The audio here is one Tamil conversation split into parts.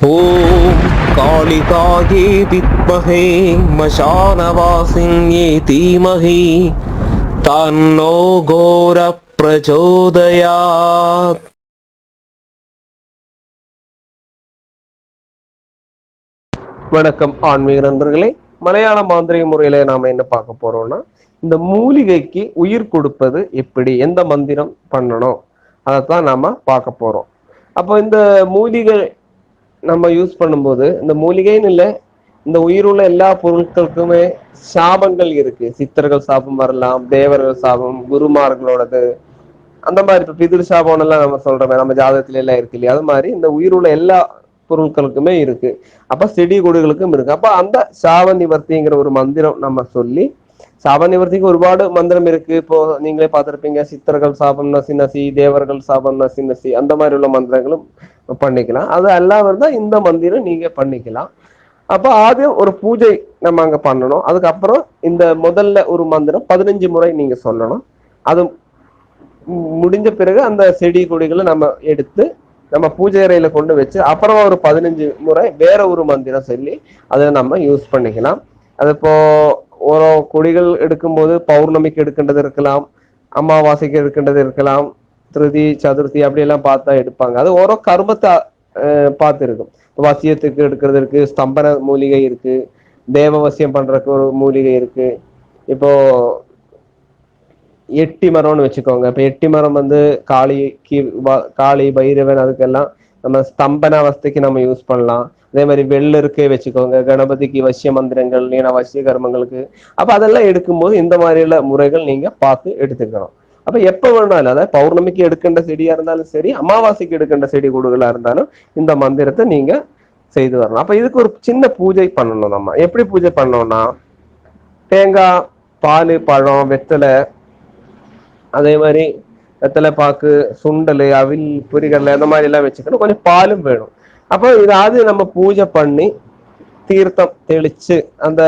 ॐ कालिकायै विद्महे मशानवासिन्ये धीमहि तन्नो घोरप्रचोदयात् வணக்கம் ஆன்மீக நண்பர்களே மலையாள மாந்திரிக முறையில நாம என்ன பார்க்க போறோம்னா இந்த மூலிகைக்கு உயிர் கொடுப்பது எப்படி எந்த மந்திரம் பண்ணணும் அதைத்தான் நாம பார்க்க போறோம் அப்போ இந்த மூலிகை நம்ம யூஸ் பண்ணும்போது இந்த மூலிகைன்னு இல்லை இந்த உயிருள்ள எல்லா பொருட்களுக்குமே சாபங்கள் இருக்கு. சித்தர்கள் சாபம் வரலாம் தேவர்கள் சாபம் குருமார்களோடது அந்த மாதிரி இப்ப பிதிர் சாபம் எல்லாம் நம்ம சொல்றோமே நம்ம ஜாதகத்துல எல்லாம் இருக்கு இல்லையா? அது மாதிரி இந்த உயிருள்ள எல்லா பொருட்களுக்குமே இருக்கு. அப்ப செடி கொடிகளுக்கும் இருக்கு. அப்ப அந்த சாப நிவர்த்திங்கிற ஒரு மந்திரம் நம்ம சொல்லி சாப நிவர்த்திக்கு ஒருபாடு மந்திரம் இருக்கு. இப்போ நீங்களே பார்த்துருப்பீங்க சித்தர்கள் சாபம் நசி நசி தேவர்கள் சாபம் நசி நசி அந்த மாதிரி உள்ள மந்திரங்களும் பண்ணிக்கலாம். அது அல்லாம இருந்தால் இந்த மந்திரம் நீங்க பண்ணிக்கலாம். அப்போ ஆദ്യം ஒரு பூஜை நம்ம அங்க பண்ணணும். அதுக்கப்புறம் இந்த முதல்ல ஒரு மந்திரம் பதினஞ்சு முறை நீங்க சொல்லணும். அது முடிஞ்ச பிறகு அந்த செடி கொடிகளை நம்ம எடுத்து நம்ம பூஜை அறையில கொண்டு வச்சு அப்புறமா ஒரு பதினஞ்சு முறை வேற ஒரு மந்திரம் சொல்லி அதை நம்ம யூஸ் பண்ணிக்கலாம். அது இப்போ ஒரு கொடிகள் எடுக்கும்போது பௌர்ணமிக்கு எடுக்கின்றது இருக்கலாம் அமாவாசைக்கு எடுக்கின்றது இருக்கலாம் திருதி சதுர்த்தி அப்படி எல்லாம் பார்த்தா எடுப்பாங்க அது ஓரோ கர்மத்தை பார்த்து இருக்கும் வசியத்துக்கு எடுக்கிறது இருக்கு ஸ்தம்பன மூலிகை இருக்கு தேவவசியம் பண்றதுக்கு ஒரு மூலிகை இருக்கு இப்போ எட்டி மரம்னு வச்சுக்கோங்க இப்போ எட்டி மரம் வந்து காளி கி காளி பைரவன் அதுக்கெல்லாம் நம்ம ஸ்தம்பன அவஸ்தைக்கு நம்ம யூஸ் பண்ணலாம். அதே மாதிரி வெள்ளருக்கு வச்சுக்கோங்க. கணபதிக்கு வசிய மந்திரங்கள் இல்லைன்னா வசிய கர்மங்களுக்கு. அப்ப அதெல்லாம் எடுக்கும்போது இந்த மாதிரியுள்ள முறைகள் நீங்க பார்த்து எடுத்துக்கணும். அப்ப எப்ப வேணாலும் அதாவது பௌர்ணமிக்கு எடுக்கின்ற செடியா இருந்தாலும் சரி அமாவாசைக்கு எடுக்கின்ற செடி கூடுகளா இருந்தாலும் இந்த மந்திரத்தை நீங்க செய்து வரணும். அப்ப இதுக்கு ஒரு சின்ன பூஜை பண்ணணும் நம்ம. எப்படி பூஜை பண்ணோம்னா தேங்காய் பால் பழம் வெத்தலை அதே மாதிரி வெத்தலை பாக்கு சுண்டல் அவில் பொரிகடலை அந்த மாதிரி எல்லாம் வச்சுக்கணும் கொஞ்சம் பாலும் வேணும். அப்போ இதாவது நம்ம பூஜை பண்ணி தீர்த்தம் தெளிச்சு அந்த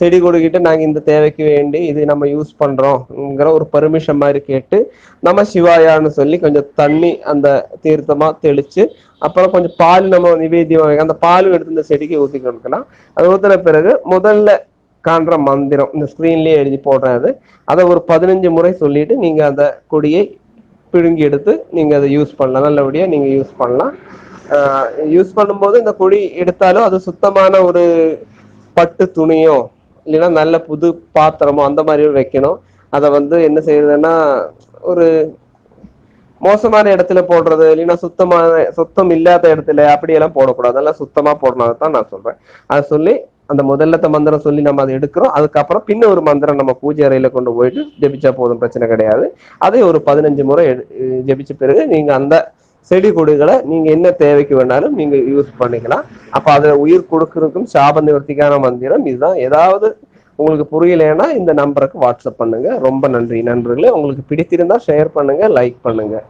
செடி கொடுக்கிட்டு நாங்க இந்த தேவைக்கு வேண்டி இது நம்ம யூஸ் பண்றோம்ங்கிற ஒரு பெர்மிஷன் மாதிரி கேட்டு நம்ம சிவாயான்னு சொல்லி கொஞ்சம் தண்ணி அந்த தீர்த்தமா தெளிச்சு அப்புறம் கொஞ்சம் பால் நம்ம நிவேதியமாக அந்த பால் எடுத்து இந்த செடிக்கு ஊற்றி கொடுக்கலாம் அது ஊத்துன பிறகு முதல்ல காண்ற மந்திரம் இந்த ஸ்கிரீன்லயே எழுதி போடுறது. அதை ஒரு பதினஞ்சு முறை சொல்லிட்டு நீங்க அந்த கொடியை பிடுங்கி எடுத்து நீங்கள் அதை யூஸ் பண்ணலாம். நல்லபடியாக நீங்கள் யூஸ் பண்ணலாம். யூஸ் பண்ணும்போது இந்த குழி எடுத்தாலும் அது சுத்தமான ஒரு பட்டு துணியோ இல்லைன்னா நல்ல புது பாத்திரமோ அந்த மாதிரி வைக்கணும். அதை வந்து என்ன செய்யறதுன்னா ஒரு மோசமான இடத்துல போடுறது இல்லைன்னா சுத்தமான சுத்தம் இல்லாத இடத்துல அப்படியெல்லாம் போடக்கூடாது. நல்லா சுத்தமாக போடணும். தான் நான் சொல்கிறேன் அதை சொல்லி அந்த முதல்லத்த மந்திரம் சொல்லி நம்ம அதை எடுக்கிறோம். அதுக்கப்புறம் பின்ன ஒரு மந்திரம் நம்ம பூஜை அறையில கொண்டு போயிட்டு ஜெபிச்சா போதும் பிரச்சனை கிடையாது. அதை ஒரு பதினஞ்சு முறை எடு- ஜெபிச்ச பிறகு நீங்க அந்த செடி கொடிகளை நீங்க என்ன தேவைக்கு வேணாலும் நீங்க யூஸ் பண்ணிக்கலாம். அப்ப அதுல உயிர் கொடுக்கறதுக்கும் சாப நிவர்த்திக்கான மந்திரம் இதுதான். ஏதாவது உங்களுக்கு புரியலைன்னா இந்த நம்பருக்கு வாட்ஸ்அப் பண்ணுங்க. ரொம்ப நன்றி. நண்பர்களே உங்களுக்கு பிடித்திருந்தா ஷேர் பண்ணுங்க லைக் பண்ணுங்க.